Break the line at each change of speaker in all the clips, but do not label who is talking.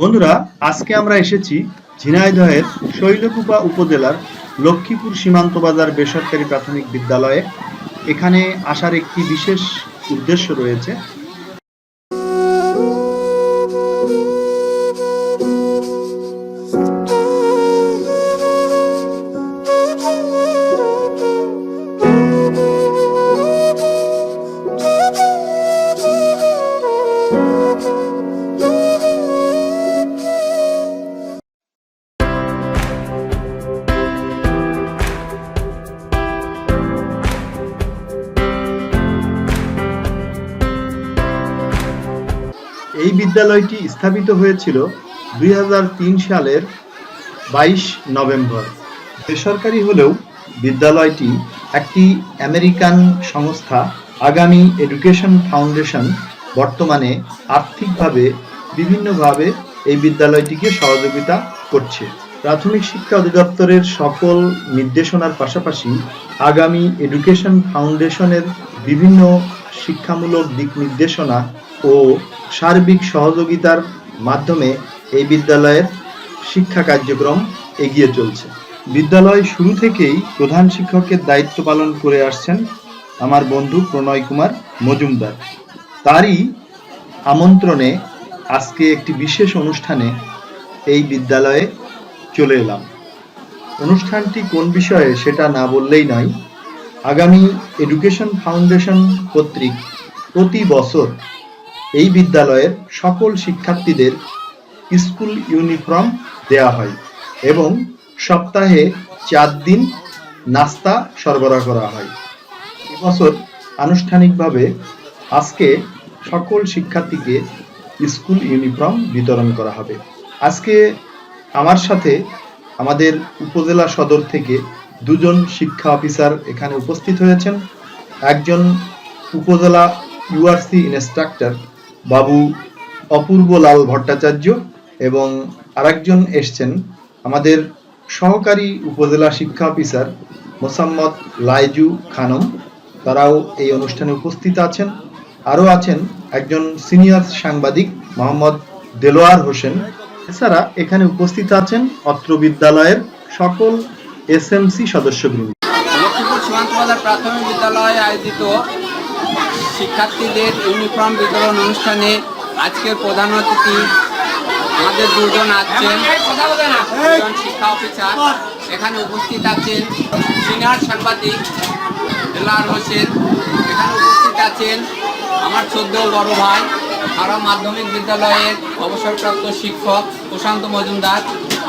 বন্ধুরা, আজকে আমরা এসেছি ঝিনাইদহের শৈলকুপা উপজেলার লক্ষ্মীপুর সীমান্ত বাজার বেসরকারি প্রাথমিক বিদ্যালয়ে। এখানে আসার একটি বিশেষ উদ্দেশ্য রয়েছে বিদ্যালয়টি স্থাপিত হয়েছিল দুই হাজার তিন সালের বাইশ নভেম্বর। বেসরকারি হলেও বিদ্যালয়টি একটি আমেরিকান সংস্থা, আগামী এডুকেশন ফাউন্ডেশন, বর্তমানে আর্থিকভাবে বিভিন্নভাবে এই বিদ্যালয়টিকে সহযোগিতা করছে। প্রাথমিক শিক্ষা অধিদপ্তরের সকল নির্দেশনার পাশাপাশি আগামী এডুকেশন ফাউন্ডেশনের বিভিন্ন শিক্ষামূলক দিক নির্দেশনা ও সার্বিক সহযোগিতার মাধ্যমে এই বিদ্যালয়ের শিক্ষা কার্যক্রম এগিয়ে চলছে। বিদ্যালয় শুরু থেকেই প্রধান শিক্ষকের দায়িত্ব পালন করে আসছেন আমার বন্ধু প্রণয় কুমার মজুমদার। তারই আমন্ত্রণে আজকে একটি বিশেষ অনুষ্ঠানে এই বিদ্যালয়ে চলে এলাম। অনুষ্ঠানটি কোন বিষয়ে সেটা না বললেই নয়, আগামী এডুকেশন ফাউন্ডেশন কর্তৃক প্রতি বছর এই বিদ্যালয়ের সকল শিক্ষার্থীদের স্কুল ইউনিফর্ম দেওয়া হয় এবং সপ্তাহে চার দিন নাস্তা সরবরাহ করা হয়। এবছর আনুষ্ঠানিকভাবে আজকে সকল শিক্ষার্থীকে স্কুল ইউনিফর্ম বিতরণ করা হবে। আজকে আমার সাথে আমাদের উপজেলা সদর থেকে দুজন শিক্ষা অফিসার এখানে উপস্থিত হয়েছেন। একজন উপজেলা ইউআরসি ইনস্ট্রাক্টর বাবু অপূর্ব লাল ভট্টাচার্য এবং আরেকজন এসছেন আমাদের সহকারী উপজেলা শিক্ষা অফিসার মোসাম্মদ লাইজু খানম। তারাও এই অনুষ্ঠানে উপস্থিত আছেন। আরও আছেন একজন সিনিয়র সাংবাদিক মোহাম্মদ দেলোয়ার হোসেন। এছাড়া এখানে উপস্থিত আছেন অত্র বিদ্যালয়ের সকল এসএমসি সদস্যবৃন্দ।
লক্ষ্মীপুর সীমান্ত বাজার প্রাথমিক বিদ্যালয়ে আয়োজিত শিক্ষার্থীদের ইউনিফর্ম বিতরণ অনুষ্ঠানে আজকের প্রধান অতিথি আমাদের দুজন আছেন। শিক্ষা অফিসার। এখানে উপস্থিত আছেন সিনিয়র সাংবাদিক দেলার হোসেন। এখানে উপস্থিত আছেন আমার চোদ্দ বড় ভাই আরও মাধ্যমিক বিদ্যালয়ের অবসরপ্রাপ্ত শিক্ষক প্রশান্ত মজুমদার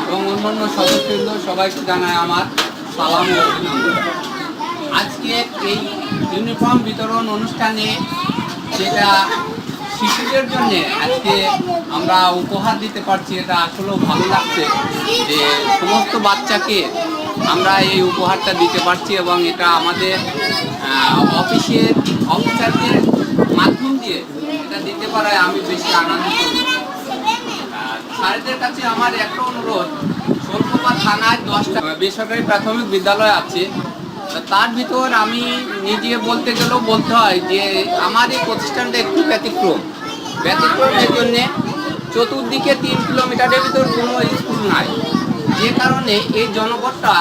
এবং অন্যান্য সদস্যবৃন্দ সবাইকে জানায় আমার সালাম অভিনন্দন। আজকে এই ইউনিফর্ম বিতরণ অনুষ্ঠানে যেটা শিশুদের জন্য আজকে আমরা উপহার দিতে পারছি, এটা আসলেও ভালো লাগছে যে সমস্ত বাচ্চাকে আমরা এই উপহারটা দিতে পারছি এবং এটা আমাদের অফিসের অফিসারদের মাধ্যম দিয়ে এটা দিতে পারায় আমি বেশি আনন্দিত। স্যারেদের কাছে আমার একটা অনুরোধ শোলকুপা থানায় দশটা, বেসরকারি প্রাথমিক বিদ্যালয় আছে তার ভিতর আমি নিজে বলতে গেলেও বলতে হয় যে আমার এই প্রতিষ্ঠানটা একটু ব্যতিক্রম। ব্যতিক্রমের জন্যে চতুর্দিকে তিন কিলোমিটারের ভিতর কোনো স্কুল নাই। যে কারণে এই জনপদটা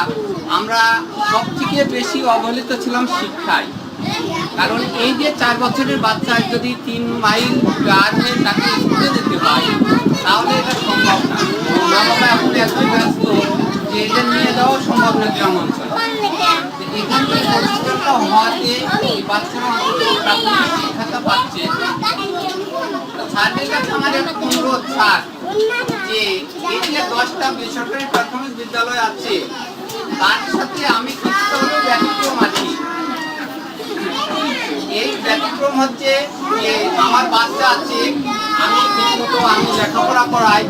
আমরা সব থেকে বেশি অবহেলিত ছিলাম শিক্ষায়। কারণ এই যে চার বছরের বাচ্চা যদি তিন মাইল পার তাকে স্কুলে যেতে হয়, তাহলে এটা সম্ভব না। মা বাবা এখন এতই ব্যস্ত যে এটা নিয়ে যাওয়া সম্ভব না গ্রাম অঞ্চলে। এখান থেকে হওয়াতে বাচ্চারা অন্তত শিক্ষাটা পাচ্ছে আমার একটা অনুরোধ স্যার যে এই যে দশটা বেসরকারি প্রাথমিক বিদ্যালয় আছে তার সাথে আমি কিছুটা ব্যতিক্রম আছি এই ব্যতিক্রম হচ্ছে যে আমার বাচ্চা আছে আমি ঠিকমতো আমি লেখাপড়া করাই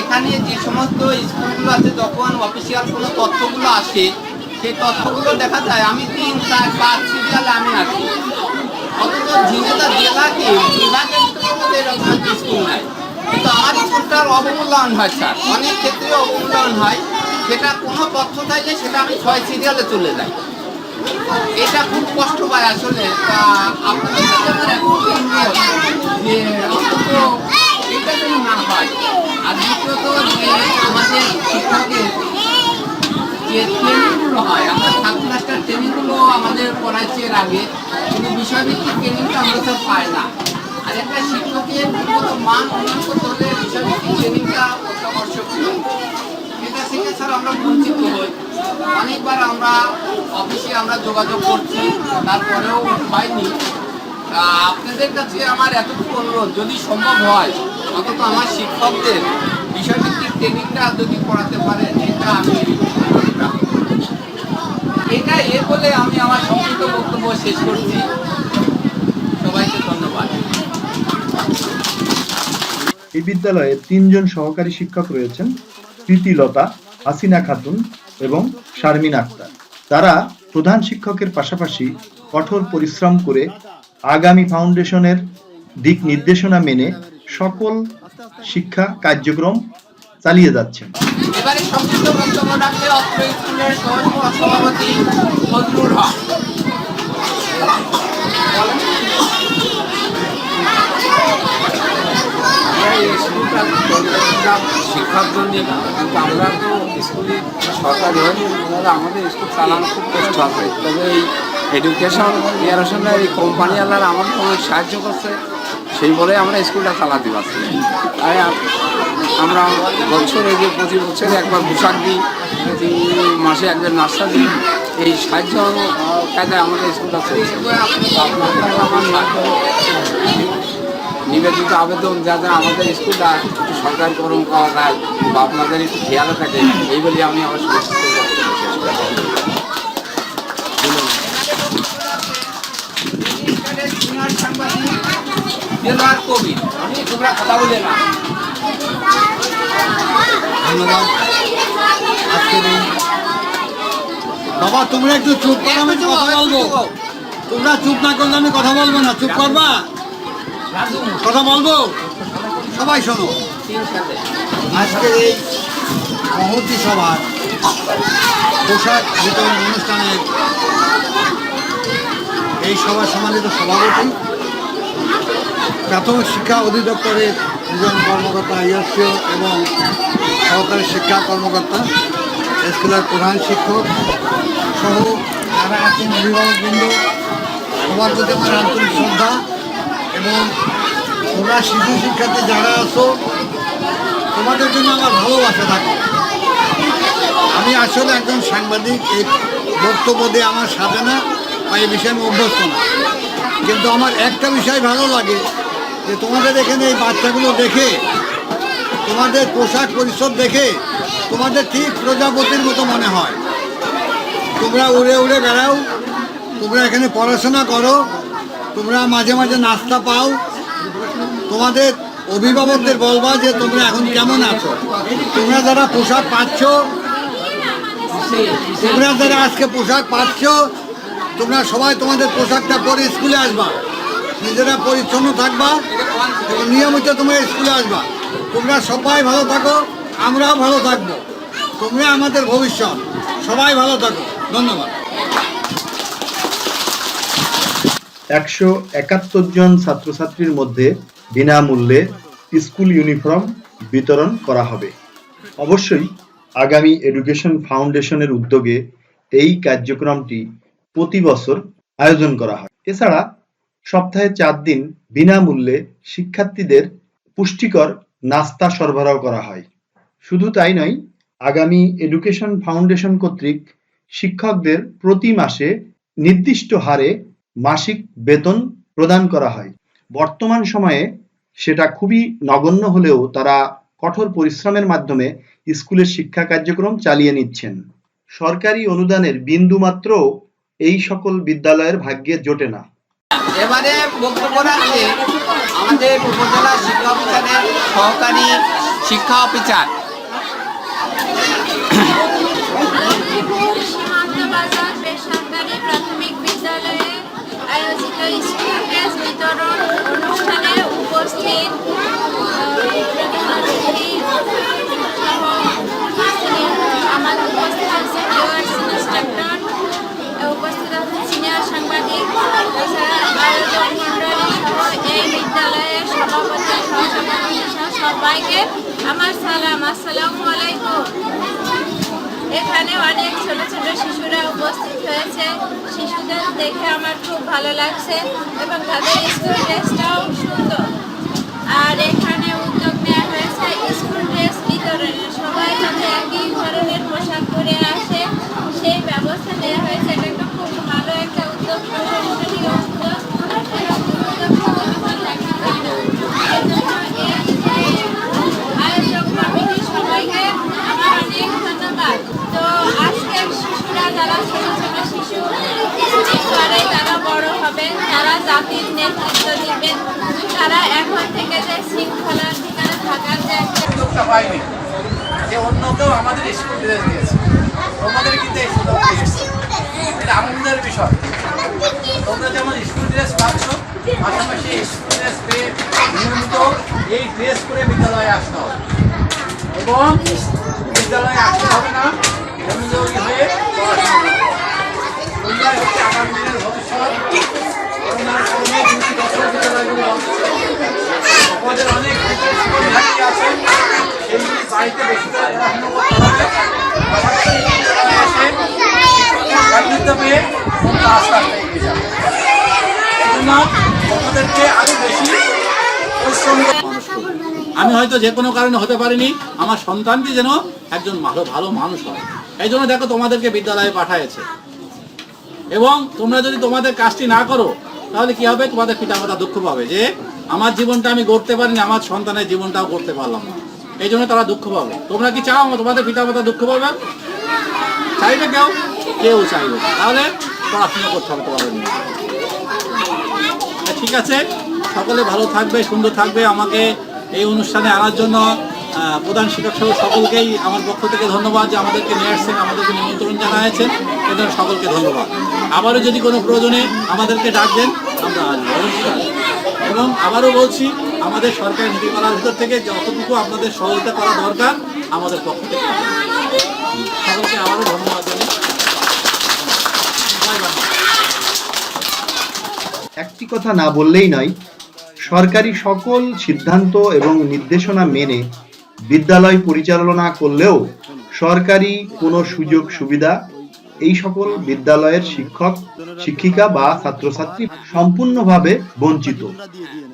এখানে যে সমস্ত স্কুলগুলো আছে যখন অফিসিয়াল কোনো তথ্যগুলো আসে। সেই তথ্যগুলো দেখা যায়, আমি তিন চার পাঁচ সিরিয়ালে আমি আছি। অথচ ঝিনেদা জেলাকে বিভাগের এরকম স্কুল নাই। কিন্তু আমার স্কুলটার অবমূল্যায়ন হয়, স্যার। অনেক ক্ষেত্রে অবমূল্যায়ন হয়। সেটা কোনো তথ্য চাইলে সেটা আমি ছয় সিরিয়ালে চলে যাই। এটা খুব কষ্ট পায় আসলে। তা আপনাদের যে এটা যেন না হয়, আর দ্বিতীয়ত যে আমাদের শিক্ষকের যে হয়, আমরা সাত ক্লাসটার ট্রেনিংগুলো আমাদের করাচ্ছি এর আগে, কিন্তু বিষয়ভিত্তিক ট্রেনিংটা আমরা পাই না। আর একটা শিক্ষকের গুণগত মান উন্নয়ন করতে হলে বিষয়ভিত্তিক ট্রেনিংটা অত্যাবশ্যক এটা থেকে স্যার আমরা বঞ্চিত হই। অনেকবার আমরা অফিসে আমরা যোগাযোগ করছি, তারপরেও পাইনি আপনাদের কাছে আমার এতটুকু অনুরোধ, যদি সম্ভব হয়, অন্তত আমার শিক্ষকদের বিষয়ভিত্তিক ট্রেনিংটা যদি করাতে পারেন এটা আমি এটা এ বলে আমি আমার সংক্ষিপ্ত বক্তব্য শেষ করছি। সবাইকে ধন্যবাদ।
এই বিদ্যালয়ে তিনজন সহকারী শিক্ষক রয়েছেন প্রীতিলতা হাসিনা খাতুন এবং শারমিন আক্তার। তারা প্রধান শিক্ষকের পাশাপাশি কঠোর পরিশ্রম করে আগামী ফাউন্ডেশনের দিক নির্দেশনা মেনে সকল শিক্ষা কার্যক্রম চালিয়ে যাচ্ছেন।
এবারে সংক্ষিপ্ত বক্তব্য রাখলে অত্র স্কুলের সভাপতি ফজলুর হক।
জন্য কিন্তু আমরা তো স্কুলে সরকারি হয়নি আমাদের স্কুল চালানো খুব কষ্ট আছে তবে এই এডুকেশন এই কোম্পানিওয়ালারা আমাদের অনেক সাহায্য করছে। সেই বলে আমরা স্কুলটা চালাতে পারছি তাই আমরা বছরে যে প্রতি বছরে একবার পোশাক দিই, প্রতি মাসে একবার নাস্তা দিই, এই সাহায্য কায়দায় আমাদের স্কুলটা নিবেদিত আবেদন যাতে আমাদের স্কুলটা একটু সরকারিকরণ করা যায় বা আপনাদের একটু খেয়ালে থাকে, এই বলে আমি আমার
সাংবাদিক কবির। তোমরা কথা বলে না
ধন্যবাদ। আজকের এই বাবা তোমরা একটু চুপ করো আমি কথা বলব। তোমরা চুপ না করলে আমি কথা বলব না। চুপ করবা? কথা বলব? সবাই শোনো। আজকের এই মহতি সভার পোশাক বিতরণ অনুষ্ঠানের এই সভার সম্মানিত সভাপতি প্রাথমিক শিক্ষা অধিদপ্তরের দুজন কর্মকর্তা ইয়স্য এবং সহকারী শিক্ষা কর্মকর্তা, স্কুলের প্রধান শিক্ষক সহ যারা আছেন অভিভাবকবৃন্দ, সবার প্রতি আমার আন্তরিক শ্রদ্ধা এবং তোমরা শিশু শিক্ষার্থী যারা আছো, তোমাদের জন্য আমার ভালোবাসা থাকে। আমি আসলে একজন সাংবাদিক, এই বক্তব্য দিয়ে আমার সাজে না বা এই বিষয়ে আমি অভ্যস্ত না। কিন্তু আমার একটা বিষয় ভালো লাগে, যে তোমাদের এখানে এই বাচ্চাগুলো দেখে, তোমাদের পোশাক পরিচ্ছদ দেখে, তোমাদের ঠিক প্রজাপতির মতো মনে হয়। তোমরা উড়ে উড়ে বেড়াও, তোমরা এখানে পড়াশোনা করো, তোমরা মাঝে মাঝে নাস্তা পাও। তোমাদের অভিভাবকদের বলবা যে তোমরা এখন কেমন আছো? তোমরা যারা পোশাক পাচ্ছ, তোমরা যারা আজকে পোশাক পাচ্ছ তোমরা সবাই তোমাদের পোশাকটা পরে স্কুলে আসবা। নিজেরা পরিচ্ছন্ন থাকবা এবং নিয়মিত তোমরা স্কুলে আসবা। তোমরা সবাই ভালো থাকো, আমরাও ভালো থাকব। তোমরা আমাদের ভবিষ্যৎ। সবাই ভালো থাকো। ধন্যবাদ।
একশো একাত্তর জন ছাত্রছাত্রীর মধ্যে বিনামূল্যে স্কুল ইউনিফর্ম বিতরণ করা হবে। অবশ্যই আগামী এডুকেশন ফাউন্ডেশনের উদ্যোগে এই কার্যক্রমটি প্রতি বছর আয়োজন করা হয়। এছাড়া সপ্তাহে চার দিন বিনামূল্যে শিক্ষার্থীদের পুষ্টিকর নাস্তা সরবরাহ করা হয়। শুধু তাই নয়, আগামী এডুকেশন ফাউন্ডেশন কর্তৃক শিক্ষকদের প্রতি মাসে নির্দিষ্ট হারে মাসিক বেতন প্রদান করা হয়। বর্তমান সময়ে সেটা খুবই নগণ্য হলেও তারা কঠোর পরিশ্রমের মাধ্যমে স্কুলের শিক্ষা কার্যক্রম চালিয়ে নিচ্ছেন। সরকারি অনুদানের বিন্দুমাত্র এই সকল বিদ্যালয়ের ভাগ্যে জোটে না।
এবারে বক্তব্য রাখছে আমাদের উপজেলা শিক্ষা অফিসারের সহকারী শিক্ষা অফিসার।
প্রাথমিক বিদ্যালয়ে আয়োজিত স্কুল ড্রেস বিতরণ অনুষ্ঠানে উপস্থিত আহ, প্রধান অতিথি সহ আমার উপস্থিত আছে ইন্সট্রাক্টর উপস্থিত সিনিয়র সাংবাদিক এছাড়া আয়োজক মণ্ডলী সহ এই বিদ্যালয়ের সভাপতি সবাইকে আমার সালাম, আসসালামু আলাইকুম। এখানে অনেক ছোট ছোট শিশুরা উপস্থিত হয়েছে। শিশুদের দেখে আমার খুব ভালো লাগছে এবং তাদের স্কুল ড্রেসটাও সুন্দর। আর এখানে উদ্যোগ নেওয়া হয়েছে স্কুল ড্রেস বিতরণের সবাই যাতে একই ধরনের পোশাক পরে আসে সেই ব্যবস্থা নেওয়া হয়েছে এটা একটা খুব ভালো একটা উদ্যোগ প্রশংসনীয় উদ্যোগ এবং উদ্যোগটা আমার দেখা এজন্য এই আয়োজক কমিটির সবাইকে আমার অনেক ধন্যবাদ তো আজকের শিশুরা যারা ছোট ছোট শিশু স্কুল করে তারা বড় হবে তারা জাতির
আমাদের স্কুল ড্রেস দিয়েছে। তোমাদের কিন্তু এই বিষয়। তোমরা যেমন স্কুল ড্রেস পাচ্ছ, পাশাপাশি স্কুল ড্রেস পেয়ে নিয়মিত এই ড্রেস পরে বিদ্যালয়ে আসতে হবে। এবং বিদ্যালয়ে আসতে হবে না। মনোযোগী পড়াশোনা করতে হবে। তোমরাই হচ্ছে আগামী দিনের ভবিষ্যৎ তোমরা কর্মে দুটি বছর বিদ্যালয়গুলো বন্ধ ছিল। আমাদের অনেক আমি হয়তো যে কোনো কারণে হতে পারিনি, আমার সন্তানটি যেন একজন ভালো ভালো মানুষ হয়। এই জন্য দেখো তোমাদেরকে বিদ্যালয়ে পাঠাইছে এবং তোমরা যদি তোমাদের কাজটি না করো, তাহলে কি হবে? তোমাদের পিতামাতা দুঃখ পাবে যে আমার জীবনটা আমি গড়তে পারিনি, আমার সন্তানের জীবনটাও করতে পারলাম না। এই জন্য তারা দুঃখ পাবে। তোমরা কি চাও? তোমাদের পিতামাতা দুঃখ পাবে? চাইবে কেউ? কেউ চাইবে তাহলে পড়াশোনা করতে হবে তোমাদের ঠিক আছে? সকলে ভালো থাকবে, সুন্দর থাকবে। আমাকে এই অনুষ্ঠানে আনার জন্য প্রধান শিক্ষক সহ সকলকেই আমার পক্ষ থেকে ধন্যবাদ যে আমাদেরকে নিয়ে আসছেন, আমাদেরকে নিমন্ত্রণ জানাচ্ছেন এজন্য সকলকে ধন্যবাদ। আবারও যদি কোনো প্রয়োজনে আমাদেরকে ডাকবেন, আমরা আসব। এবং আবারও বলছি, আমাদের সরকারি নীতিমালার ভিতর থেকে যতটুকু আপনাদের সহযোগিতা করা দরকার, আমাদের পক্ষ থেকে সকলকে আবারও ধন্যবাদ।
একটি কথা না বললেই নয়, সরকারি সকল সিদ্ধান্ত এবং নির্দেশনা মেনে বিদ্যালয় পরিচালনা করলেও সরকারি কোনো সুযোগ সুবিধা এই সকল বিদ্যালয়ের শিক্ষক, শিক্ষিকা বা ছাত্রছাত্রী সম্পূর্ণভাবে বঞ্চিত।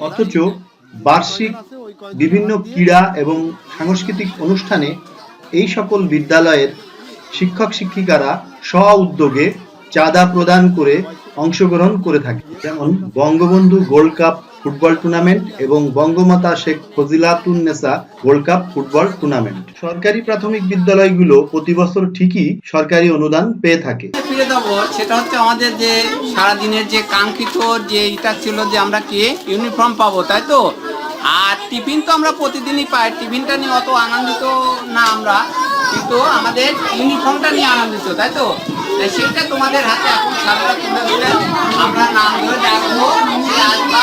অথচ বার্ষিক বিভিন্ন ক্রীড়া এবং সাংস্কৃতিক অনুষ্ঠানে এই সকল বিদ্যালয়ের শিক্ষক, শিক্ষিকারা স্ব উদ্যোগে চাঁদা প্রদান করে অংশগ্রহণ করে থাকে। যেমন Bangabandhu gold cup football tournament এবং Bangamata Sheikh Fazilatunnesa gold cup football tournament. সরকারি প্রাথমিক বিদ্যালয়গুলো প্রতি বছর ঠিকই সরকারি অনুদান পেয়ে থাকে।
সেটা হচ্ছে আমাদের যে সারাদিনের যে কাঙ্ক্ষিত যে এটা ছিল যে আমরা কি ইউনিফর্ম পাবো, তাই তো? আর টিফিন তো আমরা প্রতিদিনই পাই, টিফিনটা নিয়ে অত আনন্দিত না আমরা, কিন্তু আমাদের ইউনিফর্মটা নিয়ে আনন্দিত, তাই তো? সেটা তোমাদের হাতে এখন সারাটা আমরা নাম ধরে ডাকবো সে আসবা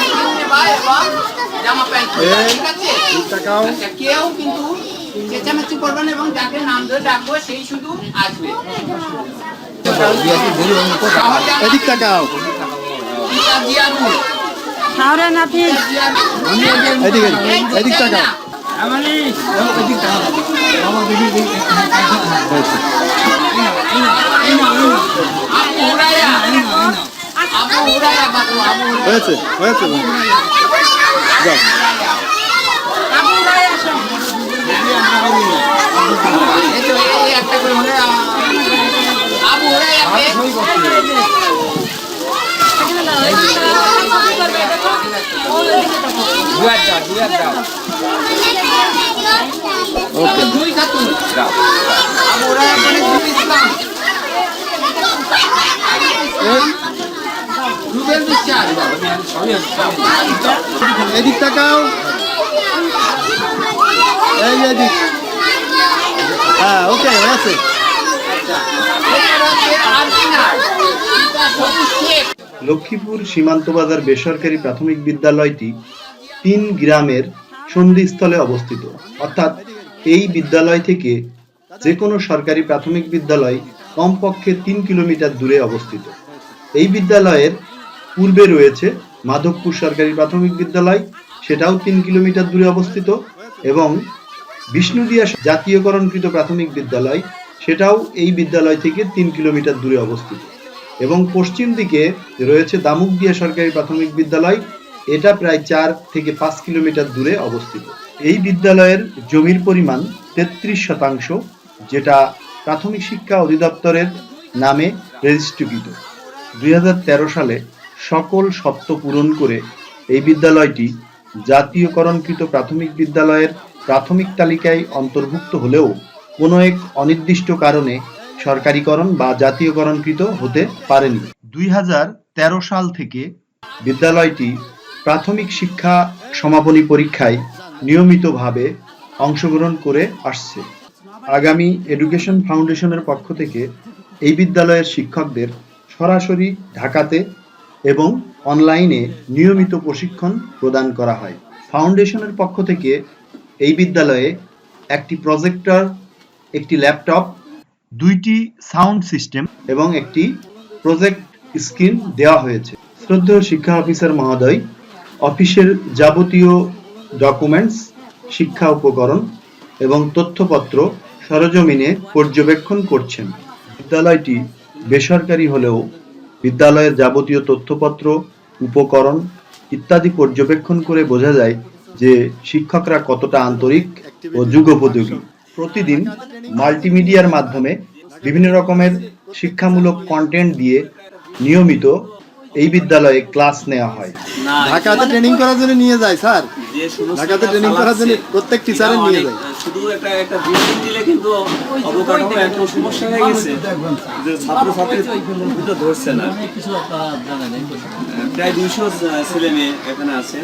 টিফিন নেবা এবং জামা প্যান্ট পরবা, ঠিক আছে আচ্ছা, কেউ কিন্তু চেঁচামেচি করবেন এবং যাকে নাম ধরে ডাকবো সেই শুধু আসবে। এদিক তাকাও
হাওড়া নাতি
এদিকে এদিক তাকাও
হয়েছে হয়েছে।
দুই খাতুন হুরায়রা মানে দুই ইসলাম রুবেল বিশ্বাস সবই হচ্ছে
হ্যাঁ
লক্ষ্মীপুর সীমান্ত বাজার বেসরকারি প্রাথমিক বিদ্যালয়টি তিন গ্রামের সন্ধিস্থলে অবস্থিত। অর্থাৎ এই বিদ্যালয় থেকে যে কোনো সরকারি প্রাথমিক বিদ্যালয় কমপক্ষে তিন কিলোমিটার দূরে অবস্থিত। এই বিদ্যালয়ের পূর্বে রয়েছে মাধবপুর সরকারি প্রাথমিক বিদ্যালয়, সেটাও তিন কিলোমিটার দূরে অবস্থিত, এবং বিষ্ণুদিয়া জাতীয়করণকৃত প্রাথমিক বিদ্যালয়, সেটাও এই বিদ্যালয় থেকে তিন কিলোমিটার দূরে অবস্থিত। এবং পশ্চিম দিকে রয়েছে দামুকদিয়া সরকারি প্রাথমিক বিদ্যালয়, এটা প্রায় চার থেকে পাঁচ কিলোমিটার দূরে অবস্থিত। এই বিদ্যালয়ের জমির পরিমাণ তেত্রিশ শতাংশ, যেটা প্রাথমিক শিক্ষা অধিদপ্তরের নামে রেজিস্ট্রিকৃত দুই হাজার তেরো সালে সকল শর্ত পূরণ করে এই বিদ্যালয়টি জাতীয়করণকৃত প্রাথমিক বিদ্যালয়ের প্রাথমিক তালিকায় অন্তর্ভুক্ত হলেও কোনো এক অনির্দিষ্ট কারণে সরকারিকরণ বা জাতীয়করণকৃত হতে পারেনি। দুই হাজার তেরো সাল থেকে বিদ্যালয়টি প্রাথমিক শিক্ষা সমাপনী পরীক্ষায় নিয়মিতভাবে অংশগ্রহণ করে আসছে। আগামী এডুকেশন ফাউন্ডেশনের পক্ষ থেকে এই বিদ্যালয়ের শিক্ষকদের সরাসরি ঢাকাতে এবং অনলাইনে নিয়মিত প্রশিক্ষণ প্রদান করা হয়। ফাউন্ডেশনের পক্ষ থেকে এই বিদ্যালয়ে একটি প্রজেক্টর, একটি ল্যাপটপ, দুইটি সাউন্ড সিস্টেম এবং একটি প্রজেক্ট স্ক্রিন দেওয়া হয়েছে। শ্রদ্ধেয় শিক্ষা অফিসার মহোদয়, অফিসের যাবতীয় ডকুমেন্টস, শিক্ষা উপকরণ এবং তথ্যপত্র সরজমিনে পর্যবেক্ষণ করছেন। বিদ্যালয়টি বেসরকারি হলেও বিদ্যালয়ের যাবতীয় তথ্যপত্র, উপকরণ ইত্যাদি পর্যবেক্ষণ করে বোঝা যায় যে শিক্ষকরা কতটা আন্তরিক ও যুগোপযোগী। প্রতিদিন মাল্টিমিডিয়ার মাধ্যমে বিভিন্ন রকমের শিক্ষামূলক কন্টেন্ট দিয়ে নিয়মিত এই বিদ্যালয়ে ক্লাস নেওয়া হয়।
ঢাকাতে ট্রেনিং করার জন্য নিয়ে যায় স্যার। ঢাকাতে ট্রেনিং করার জন্য প্রত্যেক
টিচারে
টিচারের নিয়ে যায়।
শুধু একটা একটা বিল্ডিং দিলে কিন্তু অবকাঠামো এত সমস্যা হয়ে গেছে যে ছাত্রছাত্রী দুটো ধরছে না। প্রায় দুইশো ছেলে মেয়ে এখানে আছে।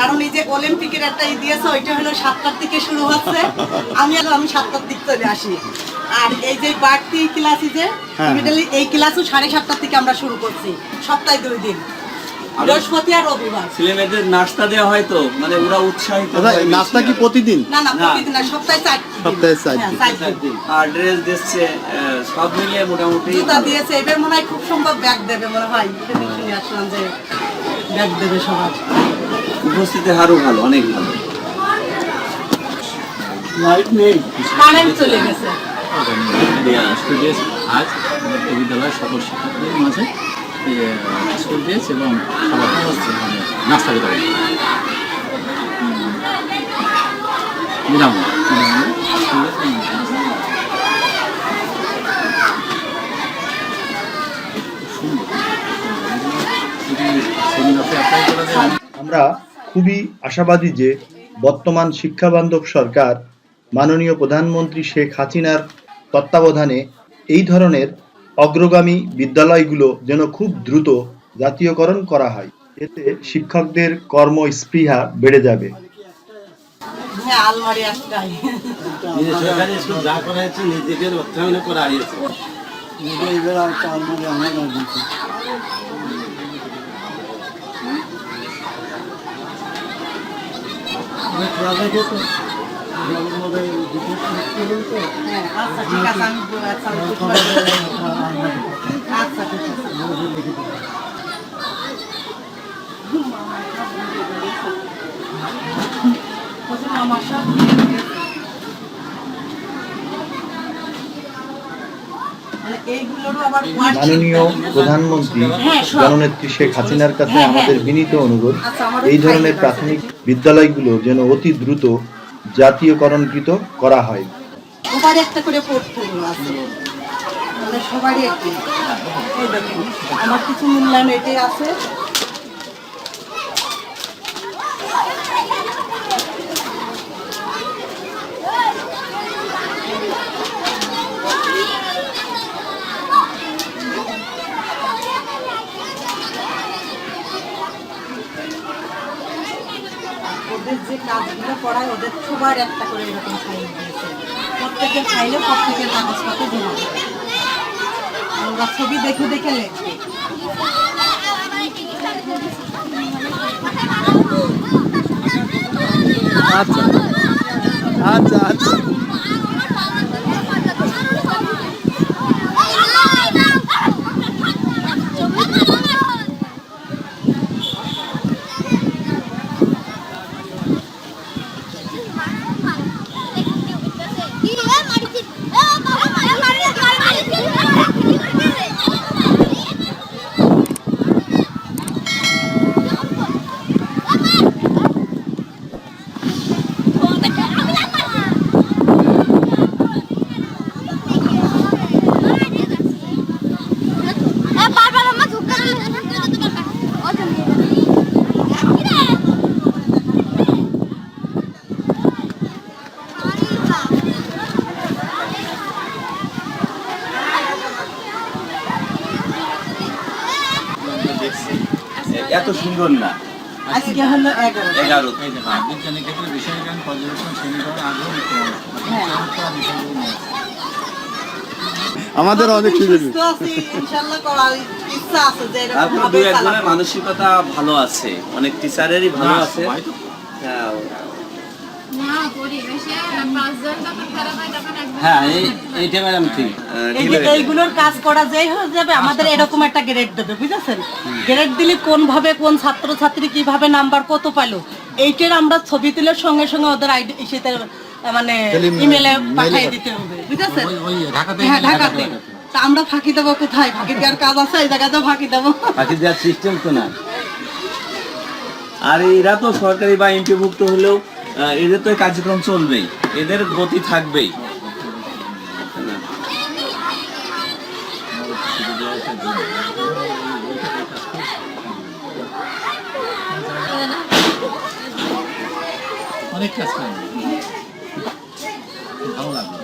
কারণ এই যে অলিম্পিকের একটা ই দিয়েছে ওইটা হলো সাতটার থেকে শুরু হচ্ছে। আমি আর আমি সাতটার দিক চলে আসি। আর এই যে বাড়তি ক্লাস যে
হ্যাঁ।
এই ক্লাসও সাড়ে সাতটার থেকে আমরা শুরু করছি সপ্তাহে দুই দিন। বৃহস্পতি আর রবিবার।
ছেলে নাস্তা দেওয়া হয় তো মানে ওরা উৎসাহিত
দাদা
বেশি।
নাস্তা কি প্রতিদিন?
না না
না।
প্রতিদিন না সপ্তাহে চার
সপ্তাহে চার দিন।
আর ড্রেস দিচ্ছে সব মিলিয়ে মোটামুটি
জুতা দিয়েছে এবার মনে হয় খুব সম্ভব ব্যাগ দেবে মনে হয়। আসলাম যে ব্যাগ দেবে সবার।
উপস্থিতি হারও ভালো অনেক ভালো।
চলে গেছে।
স্কুল ড্রেস আজ বিদ্যালয়ের সকল মাঝে স্কুল ড্রেস এবং খাবার মানে নাস্তা বিতরণ বিনামূল্যে
আমরা খুবই আশাবাদী যে বর্তমান শিক্ষাবান্ধব সরকার মাননীয় প্রধানমন্ত্রী শেখ হাসিনার তত্ত্বাবধানে এই ধরনের অগ্রগামী বিদ্যালয়গুলো যেন খুব দ্রুত জাতীয়করণ করা হয়। এতে শিক্ষকদের কর্মস্পৃহা বেড়ে যাবে।
হ্যাঁ
নিজেদের অর্থায়নে করা হয়েছে
এবার একটা আলমারি আমার দিয়েছে
হ্যাঁ, আচ্ছা ঠিক আছে আমি আচ্ছা আমি শুক্রবার আচ্ছা ঠিক আছে আমার সব মানে এইগুলোরও আবার
মাননীয় প্রধানমন্ত্রী
হ্যাঁ।
জননেত্রী শেখ হাসিনার কাছে
হ্যাঁ, হ্যাঁ।
আমাদের বিনীত অনুরোধ
আচ্ছা,
এই ধরনের প্রাথমিক বিদ্যালয়গুলো যেন অতি দ্রুত জাতীয়করণকৃত করা হয়।
সবারই একটা করে পোর্টফোলিও আছে। মানে সবারই একটি আমার কিছু মূল্যায়ন এটাই আছে। ওদের যে কাজগুলো করায় ওদের সবার একটা করে এরকম ফাইল দিয়েছে। প্রত্যেকে ফাইলে প্রত্যেকের কাগজপত্র জমা দেবে আমরা ছবি দেখে দেখে
আচ্ছা আচ্ছা আচ্ছা।
সুন্দর না।
আজকে হলো এগারো।
এগারো
বিজ্ঞানের ক্ষেত্রে বিষয় পর্যবেক্ষণ শ্রেণীকরণ আগ্রহ
হ্যাঁ।
আমাদের অনেক সুযোগ।
মানসিকতা ভালো আছে। অনেক টিচারেরই ভালো আছে। হ্যাঁ
না পরিবেশে পাঁচজন যখন খারাপ হয় তখন একজন
হ্যাঁ এই এইটা ম্যাডাম ঠিক।
এই যে এইগুলোর কাজ করা যেই হয়ে যাবে আমাদের এরকম একটা গ্রেড দেবে বুঝেছেন? গ্রেড দিলে কোন ভাবে কোন ছাত্র ছাত্রী কীভাবে নাম্বার কত পাইলো এইটার আমরা ছবি তুলে সঙ্গে সঙ্গে ওদের আইডি সেটা মানে ইমেলে পাঠিয়ে দিতে হবে বুঝেছেন? হ্যাঁ ঢাকাতে। তা আমরা ফাঁকি দেবো কোথায়? ফাঁকি দেওয়ার কাজ আছে এই জায়গাতে ফাঁকি দেবো।
বাকি দেওয়ার সিস্টেম তো না আর এরা তো সরকারি বা এমপিভুক্ত হলেও এদের তো কার্যক্রম চলবেই। এদের গতি থাকবেই।
অনেক কাজ ভালো লাগবে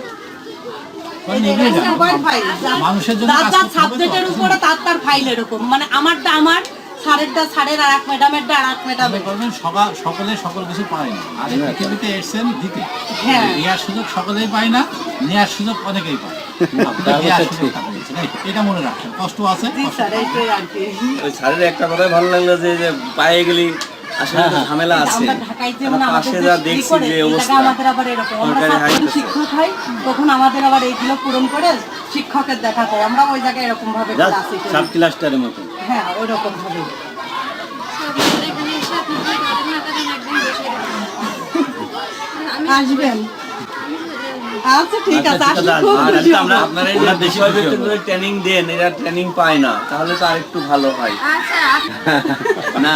ফাইল
মানুষের জন্য
যার
কাজ
যার
করতে হবে তো।
সাবজেক্টের উপরে তার তার ফাইল এরকম। মানে আমারটা আমার স্যারেরটা স্যারের আর এক ম্যাডামেরটা আর এক ম্যাডামের।
করবেন সকা সকলে সকল কিছু পায় না। আর এই পৃথিবীতে এসছেন দিতে
হ্যাঁ।
নেওয়ার সুযোগ সকলেই পায় না নেওয়ার সুযোগ অনেকেই পায়। এটা মনে রাখবেন কষ্ট আছে
স্যারের একটা কথাই ভালো লাগল যে যে পায়ে গেলি আসলে ঝামেলা আছে।
ঢাকায় যেমন
আমরা পাশে
যা
দেখছি যে অবস্থা
আমাদের আবার এরকম আমরা। শিক্ষক হই তখন আমাদের আবার এইগুলো পূরণ করে শিক্ষকের দেখা হয়। আমরা ওই জায়গায় এরকম ভাবে
সাব ক্লাসটার মতো।
হ্যাঁ ওই রকম ভাবে আসবেন। আচ্ছা ঠিক আছে
ঠিক আছে,
আসলে খুব খুশি
আমরা আপনারা এই যে বিষয়ভিত্তিক ট্রেনিং দেন এরা ট্রেনিং পায় না তাহলে তো আরেকটু ভালো হয়।
আচ্ছা
না।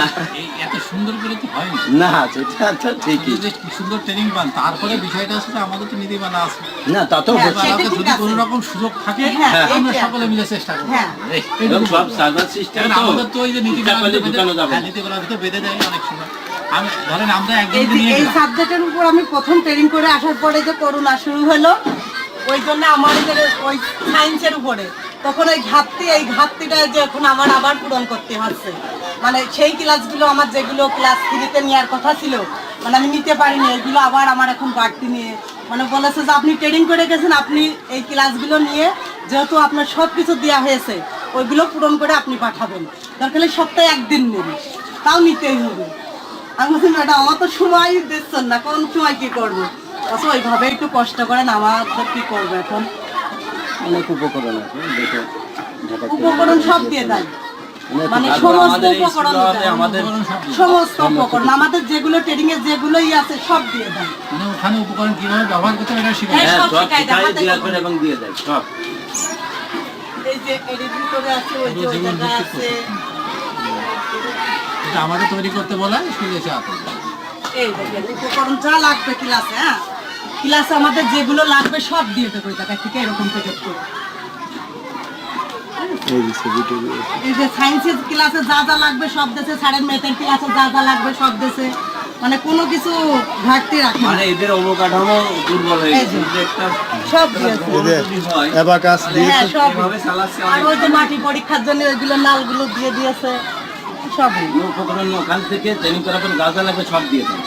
এত সুন্দর করে তো হয় না।
না সেটা তো ঠিকই।
সুন্দর ট্রেনিং পান তারপরে বিষয়টা যে আমাদের তো নীতিমালা আছে।
না তা তো
হ্যাঁ,
যদি। কোনো রকম সুযোগ থাকে
হ্যাঁ,
আমরা সকলে মিলে চেষ্টা করব।
হ্যাঁ।
এই-
সব
বলব।
সিস্টেম তো
আমাদের তো ওই যে নীতিমালা
চাপালে ঢুকানো যাবে
হ্যাঁ,
না।
নীতিমালার ভিতরে বেঁধে দেয় অনেক সময়। আমি ধরেন আমরা
এই
নিয়ে
এই সাবজেক্টের উপর আমি প্রথম ট্রেনিং করে আসার পরে যে করোনা শুরু হলো ওই জন্য আমার ওই সায়েন্সের উপরে। তখন ওই ঘাটতি এই ঘাটতিটা যে এখন আমার আবার পূরণ করতে হচ্ছে। মানে সেই ক্লাসগুলো আমার যেগুলো ক্লাস থ্রিতে নেওয়ার কথা ছিল মানে আমি নিতে পারিনি এগুলো আবার আমার এখন বাড়তি নিয়ে। মানে বলেছে যে আপনি ট্রেনিং করে গেছেন আপনি এই ক্লাসগুলো নিয়ে যেহেতু আপনার সব কিছু দেওয়া হয়েছে ওইগুলো পূরণ করে আপনি পাঠাবেন। দরকার সপ্তাহে একদিন নেন তাও নিতেই হবে। আমি বলছি ম্যাডাম আমার তো সময় দিচ্ছেন না কোন সময় কি করব? আচ্ছা ওইভাবে একটু কষ্ট করেন আমার কি করব এখন?
অনেক উপকরণ আছে।
উপকরণ সব দিয়ে দেয়। মানে সমস্ত উপকরণ
হবে
দেয়।
আমাদের
সমস্ত উপকরণ আমাদের যেগুলো ট্রেনিং যেগুলোই আছে সব দিয়ে দেয়।
মানে ওখানে উপকরণ কীভাবে ব্যবহার করতে এটা শিখে
হ্যাঁ,
হ্যাঁ
সব দেয়,
এবং দিয়ে দেয় সব।
এই যে এডিটিং করে আছে ওই যে ওই আছে।
এটা আমাদের তৈরি করতে বলা স্কুলে এসে আপনি
এই দেখেন উপকরণ যা লাগবে ক্লাসে হ্যাঁ? ক্লাসে আমাদের যেগুলো লাগবে সব দিয়ে দেবো ওই জায়গা থেকে এরকম প্যাকেট করে
এই যে ছবি টবি
এই যে সায়েন্সের ক্লাসে যা যা লাগবে সব দেশে স্যারের ম্যাথের ক্লাসে যা যা লাগবে সব দেশে। মানে কোনো কিছু ঘাটতি রাখে না।
মানে এদের অবকাঠামো দুর্বল হয়ে গেছে একটা
সব
হয়
অ্যাবাকাস দিয়ে
সব আর ওই যে মাটি পরীক্ষার জন্য ওইগুলো নালগুলো দিয়ে দিয়েছে। সবই
উপকরণ ওখান থেকে ট্রেনিং করার পর গাছ লাগবে সব দিয়ে দেয়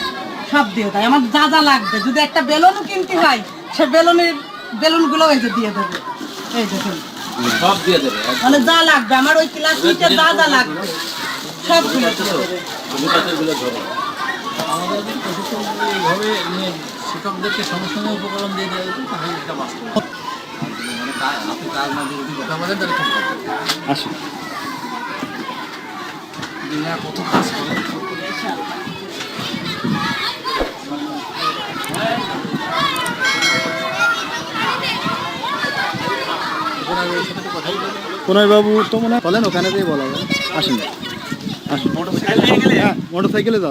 সব দিয়ে দেয়। আমার যা যা লাগবে। যদি একটা বেলুনও কিনতে হয় সে বেলুনের বেলুনগুলো এই যে দিয়ে দেবে। এই দেখুন।
সব দিয়ে দেবে
মানে যা লাগবে। আমার ওই ক্লাস যা যা লাগবে সবগুলো
গুলো ধরো
আমাদের এইভাবে শিক্ষকদেরকে সমস্যা নিয়ে উপকরণ দিয়ে দেওয়া যেত তাহলে এটা বাস্তব আর যদি মানে কা- আপনি কাজ না কথা বলেন তাহলে
আসুন।
দিনা কত কাজ
করে
বাবু তো মনে হয় বলেন ওখানে যেয়ে। বলা আসেন। আসুন মোটর সাইকেলে হ্যাঁ, যাও।